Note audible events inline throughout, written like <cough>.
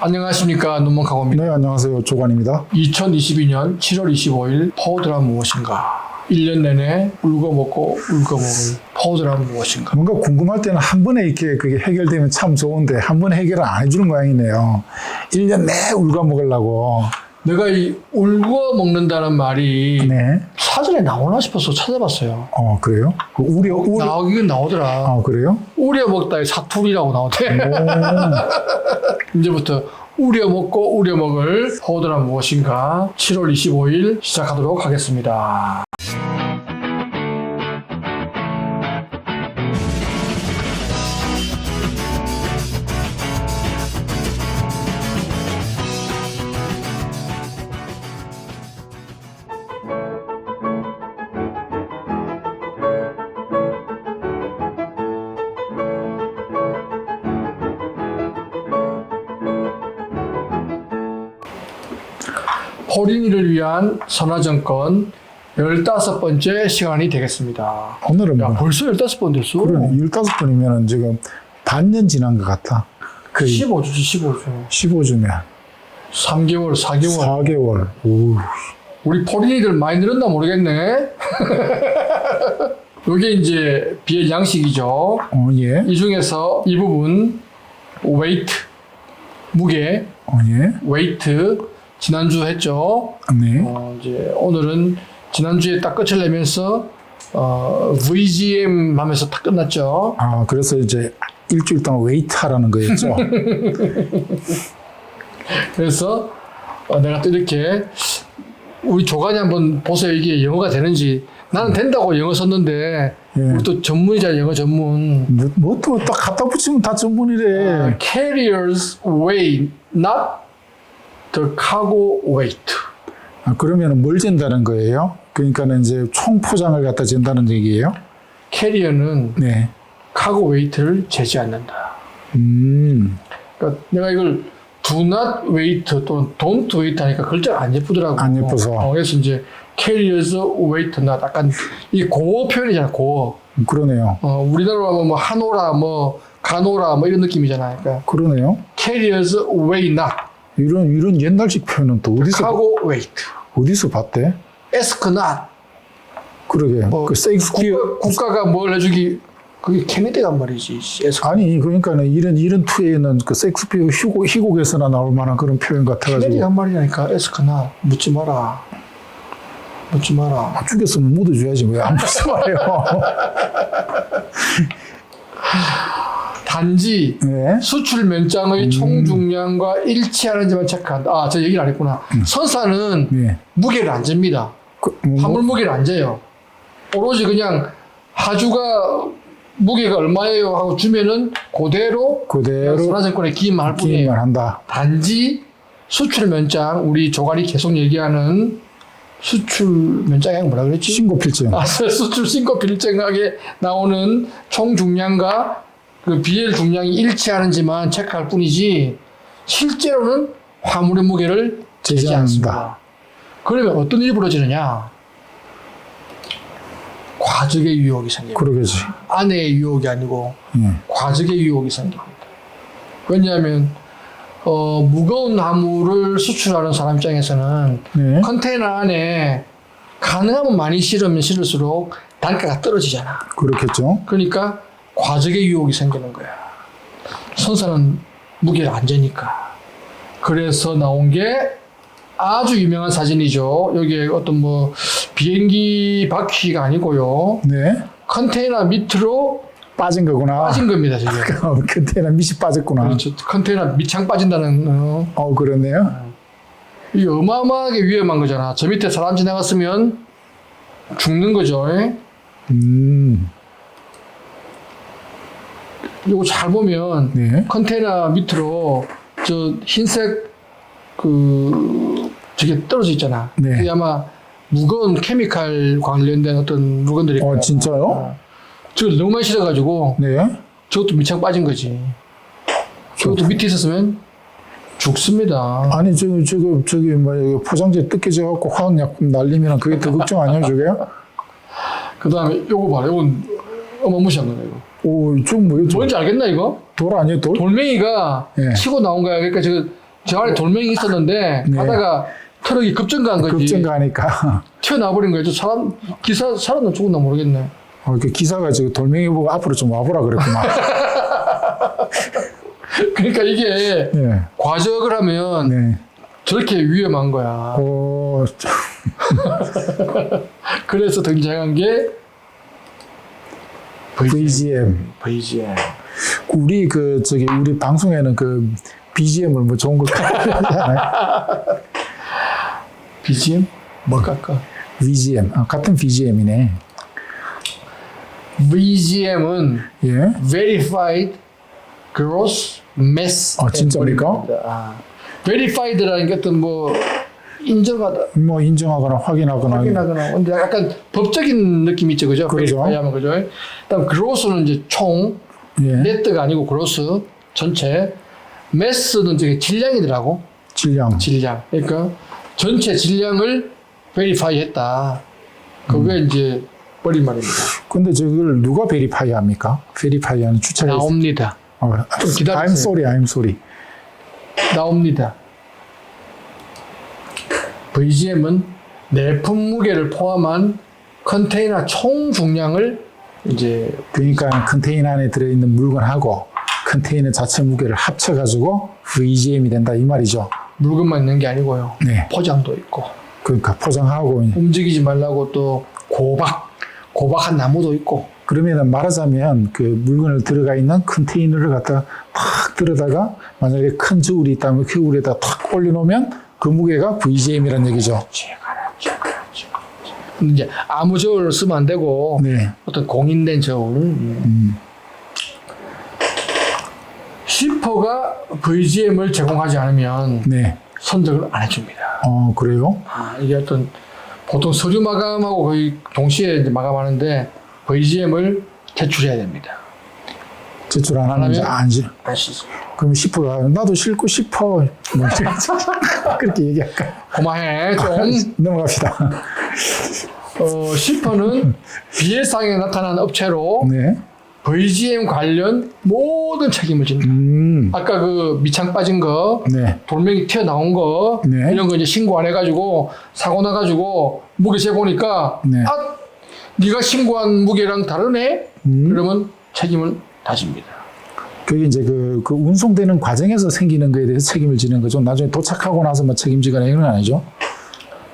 안녕하십니까 눈먼카고입니다. 네, 안녕하세요. 조관입니다. 2022년 7월 25일 포드란 무엇인가? 1년 내내 울고 먹고 울고 먹을 포드란 무엇인가? 뭔가 궁금할 때는 한 번에 이렇게 그게 해결되면 참 좋은데 한 번에 해결을 안 해주는 모양이네요. 1년 내 울고 먹으려고. 내가 이 울고 먹는다는 말이 네. 사전에 나오나 싶어서 찾아봤어요. 어, 그래요? 그 우려, 우려. 나오긴 나오더라. 아, 그래요? 우려 먹다의 사투리라고 나오대. 오, <laughs> 이제부터 우려 먹고 우려 먹을 포드란 무엇인가? 7월 25일 시작하도록 하겠습니다. 선화정권 15번째 시간이 되겠습니다. 오늘은 야, 뭐, 벌써 15번 됐어? 그러네. 15분이면 지금 반년 지난 것 같아. 거의 15주지, 15주. 15주면 3개월, 4개월. 4개월. 오, 우리 포린이들 많이 늘었나 모르겠네. <laughs> 이게 이제 비엘 양식이죠. 어, 예. 이 중에서 이 부분 웨이트 무게 어, 예. 웨이트 지난주 했죠. 네. 어, 이제 오늘은 지난주에 딱 끝을 내면서 어, VGM 하면서 딱 끝났죠. 아, 그래서 이제 일주일 동안 웨이트 하라는 거였죠. <laughs> 그래서 어, 내가 또 이렇게 우리 조간이 한번 보세요. 이게 영어가 되는지. 나는 된다고 영어 썼는데 예. 우리 또 전문이잖아 영어 전문. 뭐또딱 갖다 붙이면 다 전문이래. Carriers weight, not the cargo weight. 아, 그러면 뭘 잰다는 거예요? 그러니까는 이제 총 포장을 갖다 잰다는 얘기예요? 캐리어는 네. 카고 웨이트를 재지 않는다. 음. 그러니까 내가 이걸 do not weight 또는 don't weight 하니까 글자가 안 예쁘더라고. 안 예뻐서. 어, 그래서 이제 carriers weight not 약간 이 고어 표현이잖아, 고어. 그러네요. 어, 우리나라로 하면 뭐 하노라, 뭐 가노라, 뭐 이런 느낌이잖아. 그러니까 그러네요. carriers weight not 이런 이런 옛날식 표현은 또 어디서 cargo weight. 어디서 봤대? not 그러게. 뭐 그 세익스피어 국가, 국가 가 뭘 해주기 그게 케네디란 말이지. ask. 아니 그러니까는 이런 이런 투에는 그 세익스피어 희곡 희곡에서나 나올 만한 그런 표현 같아가지고 한 말이라니까 ask not 묻지 마라. 묻지 마라. 죽였으면 묻어줘야지 왜안 무슨 말이에요? <laughs> 단지 네. 수출 면장의 총 중량과 일치하는지만 체크한다. 아, 저 얘기를 안 했구나. 선사는 네. 무게를 안 잽니다. 그, 뭐, 화물 무게를 안 재요. 오로지 그냥 하주가 무게가 얼마예요 하고 주면은 그대로 그대로 선화증권에 기입만 할 뿐이에요. 기인만 한다. 단지 수출 면장 우리 조관이 계속 얘기하는 수출 면장이 뭐라 그랬지? 신고 필증. 아, <laughs> 수출 신고 필증하게 나오는 총 중량과 그 BL 중량이 일치하는지만 체크할 뿐이지 실제로는 화물의 무게를 재지 않습니다. 그러면 어떤 일이 벌어지느냐? 과적의 유혹이 생깁니다. 그러겠지. 아내의 유혹이 아니고 예. 과적의 유혹이 생깁니다. 왜냐하면 어, 무거운 화물을 수출하는 사람 입장에서는 네. 컨테이너 안에 가능하면 많이 실으면 실을수록 단가가 떨어지잖아. 그렇겠죠. 그러니까 과적의 유혹이 생기는 거야. 선사는 무게를 안 재니까. 그래서 나온 게 아주 유명한 사진이죠. 여기에 어떤 뭐 비행기 바퀴가 아니고요. 네. 컨테이너 밑으로 빠진 거구나. 빠진 겁니다, 저게. <laughs> 어, 그때는 밑이 빠졌구나. 그렇죠. 컨테이너 밑창 빠진다는 어, 어, 그렇네요. 이 어마어마하게 위험한 거잖아. 저 밑에 사람 지나갔으면 죽는 거죠. 예? 음. 이거 잘 보면 네. 컨테이너 밑으로 저 흰색 그 저게 떨어져 있잖아. 네. 그게 아마 무거운 케미칼 관련된 어떤 물건들이. 어, 진짜요? 저걸 너무 많이 실어가지고 네. 저것도 밑창 빠진 거지. 저것도 밑에 있었으면 죽습니다. 아니, 저기, 저기, 저기, 뭐, 여기 포장재 뜯겨져 갖고 화학약품 날리면 그게 더 걱정 아니에요, 저게? <laughs> 그 다음에 요거 봐라. 이건 어마무시한 거네, 이거. 오, 좀 뭐요? 저 뭔지 알겠나, 이거? 돌 아니에요, 돌? 돌멩이가 예. 치고 나온 거야. 그러니까 저저 안에 돌멩이 있었는데 네. 가다가 트럭이 급정거한 거지. 급증가니까 <laughs> 튀어나와버린 거죠. 사람 기사 살았나 죽었나 모르겠네. 어, 그 기사가 지금 돌멩이 보고 앞으로 좀 와보라 그랬구만. <laughs> 그러니까 이게 네. 과적을 하면 네. 저렇게 위험한 거야. 어, <laughs> 그래서 등장한 게 VGM. VGM. 우리 그 저기 우리 방송에는 그 BGM을 뭐 좋은 거 하잖아요. BGM? 뭐 깎아? VGM. 아, 같은 BGM이네. VGM은 예. Verified Gross Mass. 아, 진짜입니까? 아, Verified라는 게 어떤 뭐 인정하다, 뭐 인정하거나 확인하거나. 확인하거나, 근데 약간 법적인 느낌 있죠, 그죠? 그렇죠. 하면 그죠? 그다음 Gross는 이제 총, 예. 네트가 아니고 Gross 전체, Mass는 이제 질량이더라고. 질량. 질량. 그러니까 전체 질량을 Verify 했다. 그게 음. 이제 버린 말입니다. 근데 저걸 누가 베리파이 합니까? 베리파이 하는 주체가 있어. 나옵니다. 어. I'm sorry, I'm sorry. 나옵니다. VGM은 내품 무게를 포함한 컨테이너 총 중량을 이제 그러니까 컨테이너 안에 들어있는 물건하고 컨테이너 자체 무게를 합쳐가지고 VGM이 된다 이 말이죠. 물건만 있는 게 아니고요. 네. 포장도 있고 그러니까 포장하고 움직이지 말라고 또 고박 고박한 나무도 있고 그러면 말하자면 그 물건을 들어가 있는 컨테이너를 갖다가 탁 들어다가 만약에 큰 저울이 있다면 그 저울에다 탁 올려놓으면 그 무게가 VGM이란 얘기죠. 근데 이제 아무 저울을 쓰면 안 되고 네. 어떤 공인된 저울 음. 시퍼가 VGM을 제공하지 않으면 네. 선적을 안 해줍니다. 어 그래요? 아, 이게 어떤 보통 서류 마감하고 거의 동시에 마감하는데 VGM을 제출해야 됩니다. 제출 안 하면 이제 하면? 안 지. 아시죠? 그럼 싶어가 나도 싫고 싶어. 뭐 <laughs> 그렇게 얘기할까? 고마해 좀. 넘어갑시다. 어, 시퍼는 비해상에 나타난 업체로 네. VGM 관련 모든 책임을 진다. 음. 아까 그 미창 빠진 거, 네. 돌멩이 튀어나온 거, 네. 이런 거 이제 신고 안 해가지고 사고 나가지고 무게 재보니까 네. 아, 네가 신고한 무게랑 다르네? 음. 그러면 책임을 다집니다. 그게 이제 그, 그 운송되는 과정에서 생기는 거에 대해서 책임을 지는 거죠. 나중에 도착하고 나서 뭐 책임지거나 이런 건 아니죠.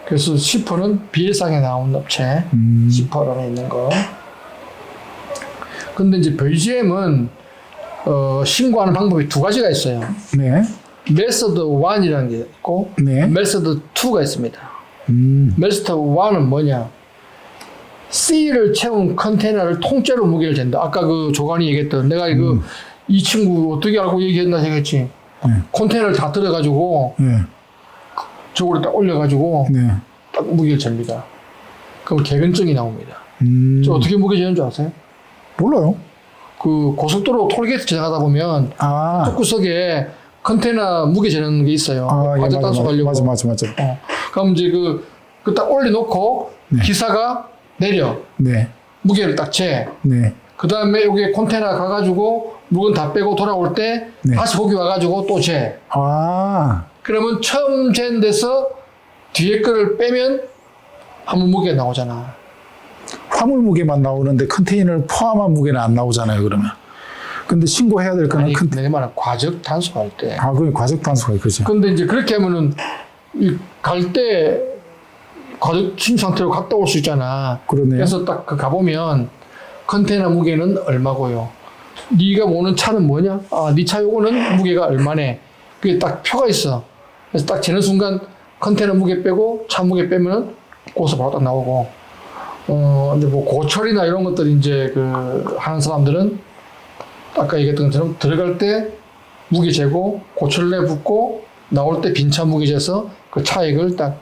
그래서 시퍼는 비일상에 나온 업체, 음. 시퍼란에 있는 거. 근데 이제 VGM은 어, 신고하는 방법이 두 가지가 있어요. 네. 메서드 1이라는 게 있고, 네. 메서드 2가 있습니다. 음. 메서드 1은 뭐냐? C를 채운 컨테이너를 통째로 무게를 잰다. 아까 그 조관이 얘기했던 내가 이거 이 친구 어떻게 알고 얘기했나 생각했지. 네. 컨테이너를 다 들어가지고 네. 저거를 딱 올려가지고 네. 딱 무게를 잽니다. 그럼 개근증이 나옵니다. 음. 저 어떻게 무게 재는 줄 아세요? 몰라요. 그 고속도로 톨게이트 지나가다 보면 아. 구석에 컨테이너 무게 재는 게 있어요. 아, 예, 따서 맞아, 가려고. 맞아, 맞아, 맞아. 어. 그럼 이제 그, 그 딱 올려놓고 네. 기사가 내려. 네. 무게를 딱 재. 네. 그 다음에 여기 컨테이너 가가지고 물건 다 빼고 돌아올 때 네. 다시 거기 와가지고 또 재. 아. 그러면 처음 잰 데서 뒤에 거를 빼면 한번 무게가 나오잖아. 화물 무게만 나오는데 컨테이너를 포함한 무게는 안 나오잖아요, 그러면. 근데 신고해야 될 거는 아니, 컨내 말은 과적 단속할 때. 아, 그게 과적 단수가 그죠. 근데 이제 그렇게 하면은 갈 때 과적 친 상태로 갔다 올 수 있잖아. 그러네요. 그래서 딱 그 가보면 컨테이너 무게는 얼마고요. 네가 모는 차는 뭐냐? 아, 네 차 요거는 무게가 얼마네. 그게 딱 표가 있어. 그래서 딱 재는 순간 컨테이너 무게 빼고 차 무게 빼면 고서 바로 딱 나오고. 어, 근데 뭐 고철이나 이런 것들 이제 그 하는 사람들은 아까 얘기했던 것처럼 들어갈 때 무게 재고 고철 내 붓고 나올 때 빈 차 무게 재서 그 차액을 딱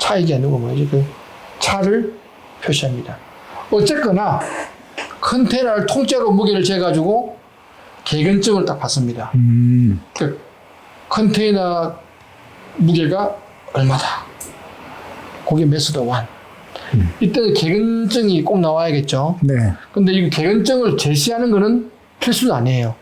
차익이 아니고 뭐지 그 차를 표시합니다. 어쨌거나 컨테이너를 통째로 무게를 재가지고 개근증을 딱 받습니다. 음. 그 컨테이너 무게가 얼마다. 그게 메스드 1. 이때 개근증이 꼭 나와야겠죠. 네. 근데 이 개근증을 제시하는 거는 필수는 아니에요.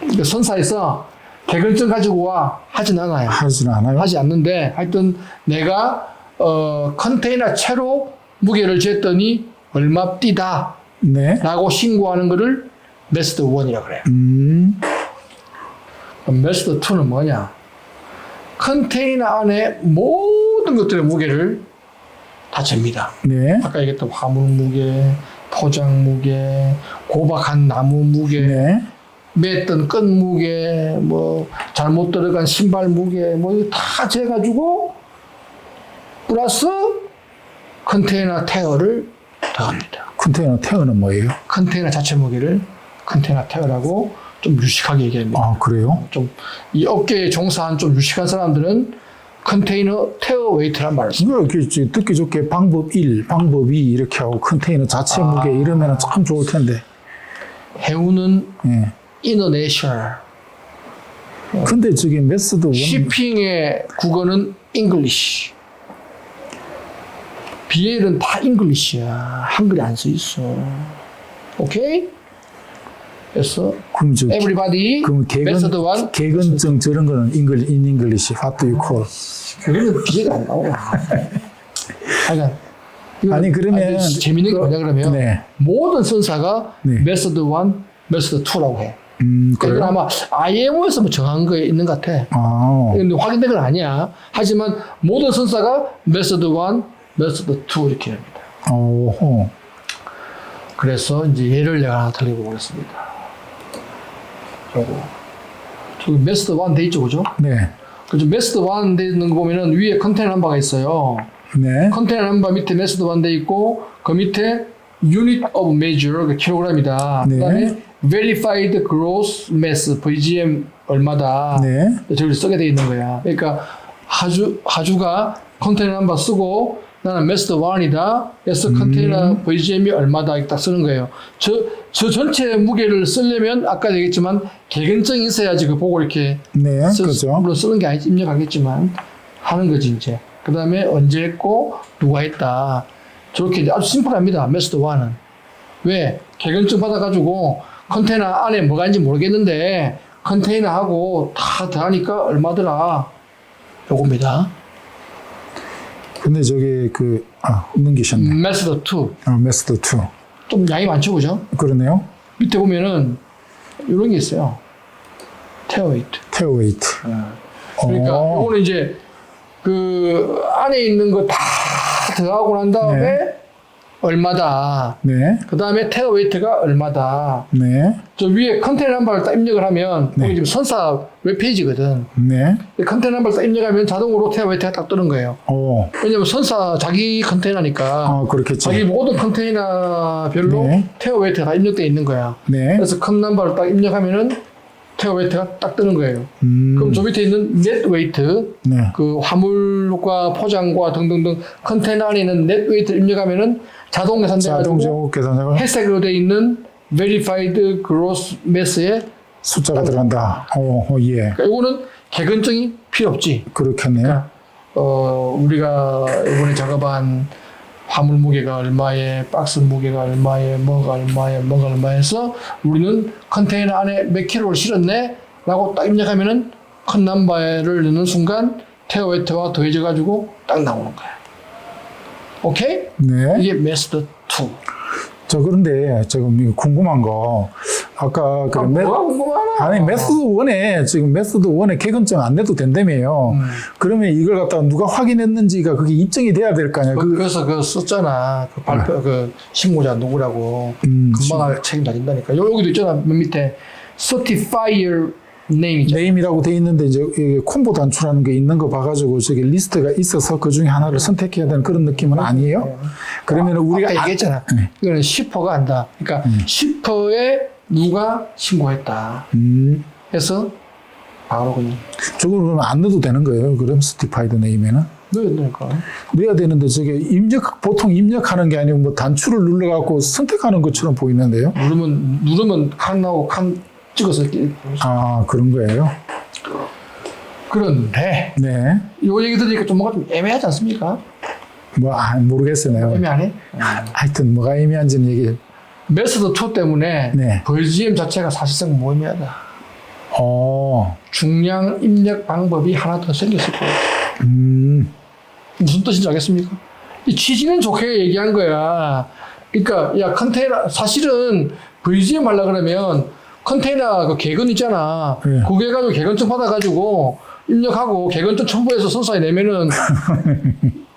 그 선사에서 개근증 가지고 와 하진 않아요. 하지는 않아요. 하지 않는데 하여튼 내가 어, 컨테이너 채로 무게를 쟀더니 얼마 띠다 네. 라고 신고하는 거를 메스드 1이라고 그래요. 음, 메스드 2는 뭐냐? 컨테이너 안에 모든 것들의 무게를 다 잽니다. 네. 아까 얘기했던 화물 무게, 포장 무게, 고박한 나무 무게, 네. 맸던 끈 무게, 뭐 잘못 들어간 신발 무게, 뭐 다 재가지고 플러스 컨테이너 태어를 더합니다. 컨테이너 태어는 뭐예요? 컨테이너 자체 무게를 컨테이너 태어라고 좀 유식하게 얘기합니다. 아, 그래요? 좀 이 업계에 종사한 좀 유식한 사람들은 컨테이너 태어 웨이트란 말을 씁니다. 이거 이렇게 이제 듣기 좋게 방법 1, 방법 2 이렇게 하고 컨테이너 자체 아. 무게 이러면 참 좋을 텐데. 해우는 예. 인터내셔널, 근데 저기 메스드 원 shipping의 국어는 English. BL은 다 English야. 한글이 안 써 있어. 오케이? 그래서 그럼 저 everybody 그럼 개근 개근증 저런 거는 잉글 인 잉글리시 what do you call? 그거는 BL가 안 나와. 그러니까 아니, 그러면 재밌는 게 그- 뭐냐 그러면 네. 모든 선사가 네. method 1, method 2라고 해. 음, 그러니까 그래요? 아마 IMO에서 뭐 정한 거에 있는 것 같아. 아. 근데 확인된 건 아니야. 하지만 모든 선사가 메서드 1, 메서드 2 이렇게 합니다. 오호. 그래서 이제 예를 내가 하나 오겠습니다. 요거. 저기 메서드 1돼 있죠, 그죠? 네. 그죠? 메서드 1돼 있는 거 보면은 위에 컨테이너 넘버가 있어요. 네. 컨테이너 넘버 밑에 메서드 1돼 있고 그 밑에 unit of measure 그 킬로그램이다. 네. 그다음에 verified gross mass VGM 얼마다. 네. 저기 쓰게 돼 있는 거야. 그러니까 하주 하주가 컨테이너 넘버 쓰고 나는 메스터 1이다. 그래서 음. 컨테이너 VGM이 얼마다 이렇게 딱 쓰는 거예요. 저, 저 전체 무게를 쓰려면 아까 얘기했지만 개근증이 있어야지 그 보고 이렇게 네. 쓰, 그죠. 물론 쓰는 게 아니지 입력하겠지만 하는 거지 이제. 그 다음에 언제 했고 누가 했다. 저렇게 아주 심플합니다. 메스터 1은. 왜? 개근증 받아가지고 컨테이너 안에 뭐가 있는지 모르겠는데 컨테이너하고 다 더하니까 얼마더라. 요겁니다. 근데 저기 그 아, 넘기셨네. 메스터 2. 아, 메스드 2. 좀 양이 많죠, 그죠? 그러네요. 밑에 보면은 이런 게 있어요. 테어웨이트. 테어 웨이트. 그러니까 어. 이거는 이제 그 안에 있는 거 다 더하고 난 다음에 얼마다. 네. 그 다음에 테어 웨이트가 얼마다. 네. 저 위에 컨테이너 넘버를 딱 입력을 하면 네. 여기 지금 선사 웹페이지거든. 네. 이 컨테이너 넘버를 딱 입력하면 자동으로 테어 웨이트가 딱 뜨는 거예요. 오. 왜냐면 선사 자기 컨테이너니까 아, 그렇겠지. 자기 모든 컨테이너별로 네. 테어 웨이트가 다 입력되어 있는 거야. 네. 그래서 컨 넘버를 딱 입력하면은 테어 웨이트가 딱 뜨는 거예요. 음. 그럼 저 밑에 있는 넷 웨이트, 네. 그 화물과 포장과 등등등 컨테이너 안에 있는 넷 웨이트를 입력하면은 자동 계산돼가지고 계산자가 회색으로 되어 있는 verified gross mass에 숫자가 들어간다. 오, 오 예. 그러니까 이거는 개근증이 필요 없지. 그렇겠네요. 어 우리가 이번에 작업한 화물 무게가 얼마에 박스 무게가 얼마에 뭐가 얼마에 뭐가 얼마에서 우리는 컨테이너 안에 몇 킬로를 실었네 라고 딱 입력하면은 큰 넘버를 넣는 순간 테어 웨이트와 더해져 가지고 딱 나오는 거야 오케이? 네. 이게 메스드 2 저 그런데 지금 궁금한 거 아까 그 아, 메? 아니 메스드 원에 지금 메스드 원에 개근증 안 내도 된다며요. 음. 그러면 이걸 갖다가 누가 확인했는지가 그게 입증이 돼야 될 거 아니야. 그, 그, 그래서 그 썼잖아 그 발표 그 신고자 누구라고 음, 금방 책임 다진다니까 요- 여기도 있잖아 맨 밑에 certifier name 있잖아 네임이라고 돼 있는데 이제 콤보 단추라는 게 있는 거 봐가지고 저기 리스트가 있어서 그 중에 하나를 선택해야 되는 그런 느낌은 아니에요. 그러면 우리가 아까 얘기했잖아. 네. 이거는 슈퍼가 한다. 그러니까 슈퍼에 누가 신고했다. 음, 해서 바로 그냥 저걸 그러면 안 넣어도 되는 거예요. 그럼 스티파이드 네임에는 넣어야 되니까. 넣어야 되는데 저게 입력 보통 입력하는 게 아니고 뭐 단추를 눌러갖고 선택하는 것처럼 보이는데요. 누르면 누르면 칸 나오고 칸 찍어서 이렇게 아 그런 거예요. 그런데 네. 요 얘기 들으니까 좀 뭔가 좀 애매하지 않습니까? 뭐 아, 모르겠어요. 내가. 애매하네. 하여튼 뭐가 애매한지는 얘기. 메스드 2 때문에 네. VGM 자체가 사실상 무의미하다. 어. 어. 중량 입력 방법이 하나 더 생겼을 거예요. 음. 무슨 뜻인지 알겠습니까? 이 취지는 좋게 얘기한 거야. 그러니까 야 컨테이너 사실은 VGM 하려 그러면 컨테이너 그 개근 있잖아. 예. 그거 해가지고 개근증 받아가지고 입력하고 개근증 첨부해서 선사에 내면은 <laughs>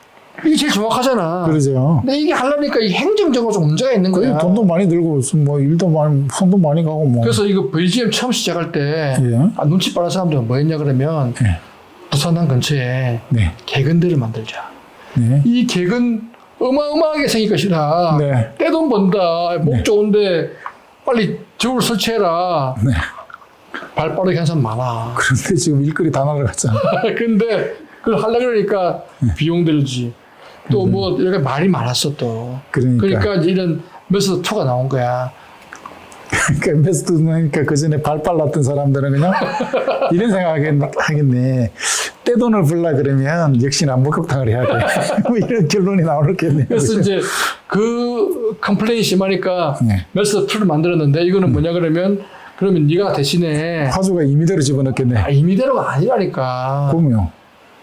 이게 제일 정확하잖아. 그러죠. 근데 이게 하려니까 이 행정적으로 좀 문제가 있는 거야. 돈도 많이 들고 뭐 일도 많이 손도 많이 가고 뭐. 그래서 이거 VGM 처음 시작할 때 예. 아, 눈치 빠른 사람들은 뭐 했냐 그러면 예. 부산항 근처에 네. 개근들을 만들자. 네. 이 개근 어마어마하게 생길 것이다. 네. 떼돈 번다. 목 좋은데 빨리 저울 설치해라. 네. 발 빠르게 한 사람 많아. 그런데 지금 일거리 다 날아갔잖아. <laughs> 근데 그걸 하려 그러니까 네. 비용 들지. 또 뭐 이렇게 말이 많았어 또. 음. 그러니까. 그러니까 이런 메소드 2가 나온 거야. <laughs> 그러니까 메스드니까 그 전에 발 빨랐던 사람들은 그냥 <laughs> 이런 생각하겠네. 하겠네. 떼돈을 벌라 그러면 역시나 목욕탕을 해야 돼. <laughs> 뭐 이런 결론이 나오겠네요. 그래서 이제 그 컴플레인이 심하니까 네. 메소드 2를 만들었는데 이거는 뭐냐 그러면 그러면 네가 대신에 화주가 임의대로 집어넣겠네. 아, 임의대로가 아니라니까. 그럼요.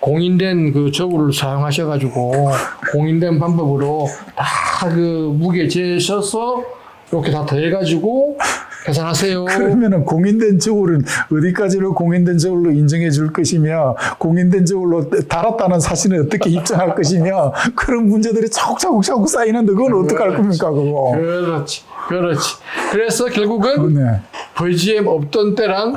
공인된 그 저울을 사용하셔가지고 공인된 방법으로 다 그 무게 재셔서 이렇게 다 더해가지고 계산하세요. 그러면은 공인된 저울은 어디까지로 공인된 저울로 인정해 줄 것이며 공인된 저울로 달았다는 사실은 어떻게 입증할 것이며 그런 문제들이 차곡차곡 차곡 쌓이는데 그건 어떡할 겁니까 그거. 그렇지, 그렇지. 그래서 결국은 네. VGM 없던 때랑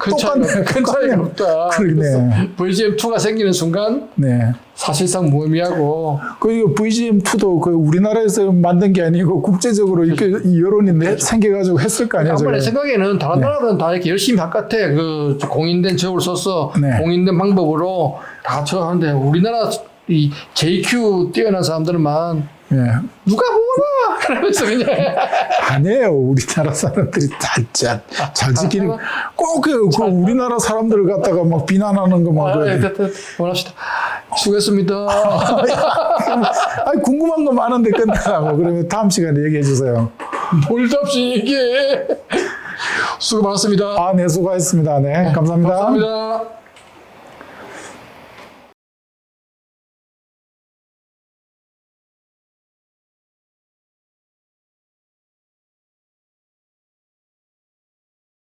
큰 똑같네, 큰 차이가. 없다. 그러네. 그래서 VGM 2가 생기는 순간 네. 사실상 무의미하고 그 이거 VGM2도 그 우리나라에서 만든 게 아니고 국제적으로 이렇게 이 여론이 내- 생겨가지고 했을 거 아니에요. 저게. 생각에는 다른 나라들은 다 이렇게 열심히 바깥에 그 공인된 저울 써서 네. 공인된 방법으로 다 쳐하는데 우리나라 이 JQ 뛰어난 사람들만 예. 누가 보나 <laughs> 그러면서 그냥 아니에요. 우리나라 사람들이 잘, 잘, 잘 지키는, 꼭 그, 그 우리나라 사람들을 갖다가 막 비난하는 거 막. 아, 그래. 예, 됐다. 원합시다. 수고했습니다. <laughs> 아니, 궁금한 거 많은데 끝나라고. 그러면 다음 시간에 얘기해 주세요. 볼도 없이 얘기해. 수고 많았습니다. 아, 네, 수고하셨습니다. 네, 감사합니다. 감사합니다.